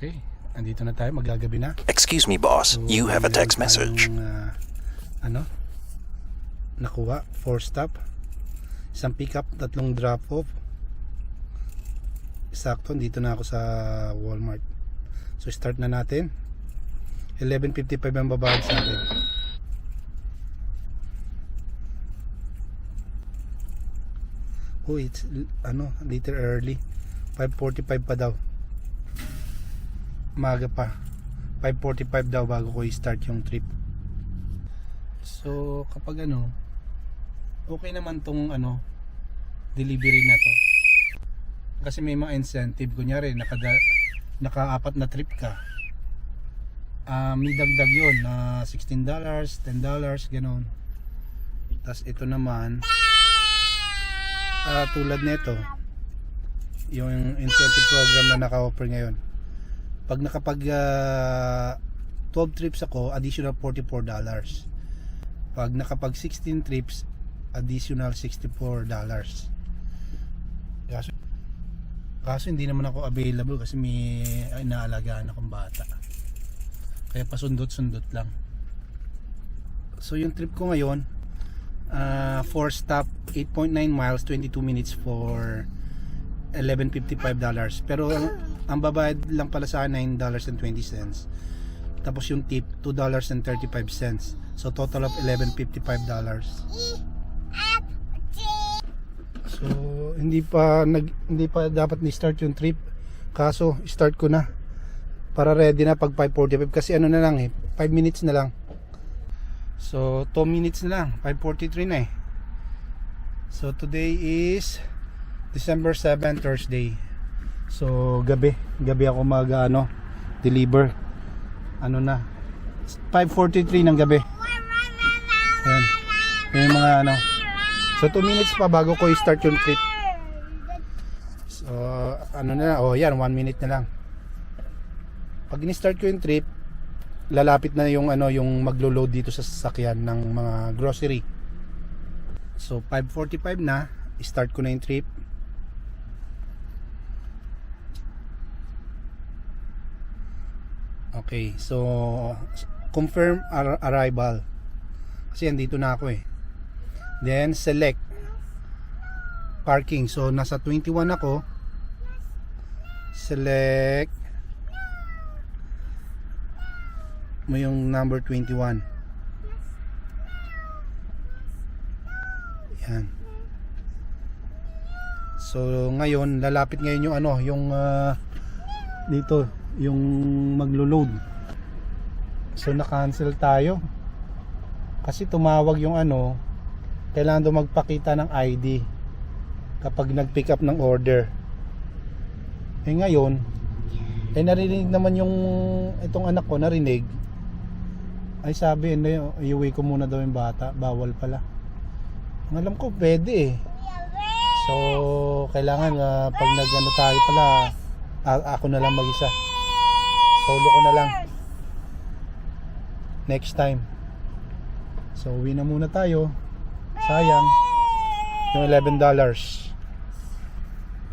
Okay, andito na tayo, magagabi na. Excuse me, boss. So, You have a text message. tayong, ah, ano? Nakuha, four stop. Isang pick up, tatlong drop off. Sakto, dito na ako sa Walmart. So start na natin. 11.55 ang babayad sa akin. Oh, it's ano, little early. 5.45 pa daw. Maga pa. 5.45 daw bago ko i-start yung trip. So, kapag ano, okay naman tong ano, delivery na to. Kasi may mga incentive. Kunyari, naka, naka-apat na trip ka. Ah, may dagdag yun na $16, $10, ganun. Tapos ito naman, ah, tulad nito, yung incentive program na naka-offer ngayon. Pag nakapag ah, 12 trips ako, additional $44. Pag nakapag 16 trips, additional $64. Kaso, kaso hindi naman ako available kasi may inaalagaan akong bata. Kaya pasundot-sundot lang. So yung trip ko ngayon, uh, 4 stop, 8.9 miles, 22 minutes for $11.55. Pero ang babayad lang pala sa akin $9.20. Tapos yung tip $2.35. So total of $11.55. So hindi pa nag hindi pa dapat ni start yung trip. Kaso start ko na para ready na pag 5:45 kasi ano na lang eh 5 minutes na lang. So 2 minutes na lang 5:43 na eh. So today is December 7 Thursday. So gabi, gabi ako mag ano deliver. Ano na 5:43 ng gabi. Ayan. Yan yung mga ano. So 2 minutes pa bago ko i-start yung trip. So ano na, oh yan 1 minute na lang. Pag ni-start ko yung trip, lalapit na yung ano yung maglo-load dito sa sasakyan ng mga grocery. So 5:45 na, start ko na yung trip. Okay, so confirm ar- arrival. Kasi andito na ako eh. Then select parking. So nasa 21 ako. Select mo yung number 21. Yan. So ngayon lalapit ngayon yung ano, yung ah, dito, yung maglo-load. So na-cancel tayo. Kasi tumawag yung ano, kailangan daw magpakita ng ID kapag nag-pick up ng order. Eh ngayon, eh narinig naman yung itong anak ko narinig. Ay sabi, hindi, iuwi ko muna daw yung bata. Bawal pala. Ang alam ko, pwede eh. So, kailangan ah, pag nag-ano tayo pala, a- ako na lang mag-isa. Solo ko na lang. Next time. So, uwi na muna tayo. Sayang. Yung $11.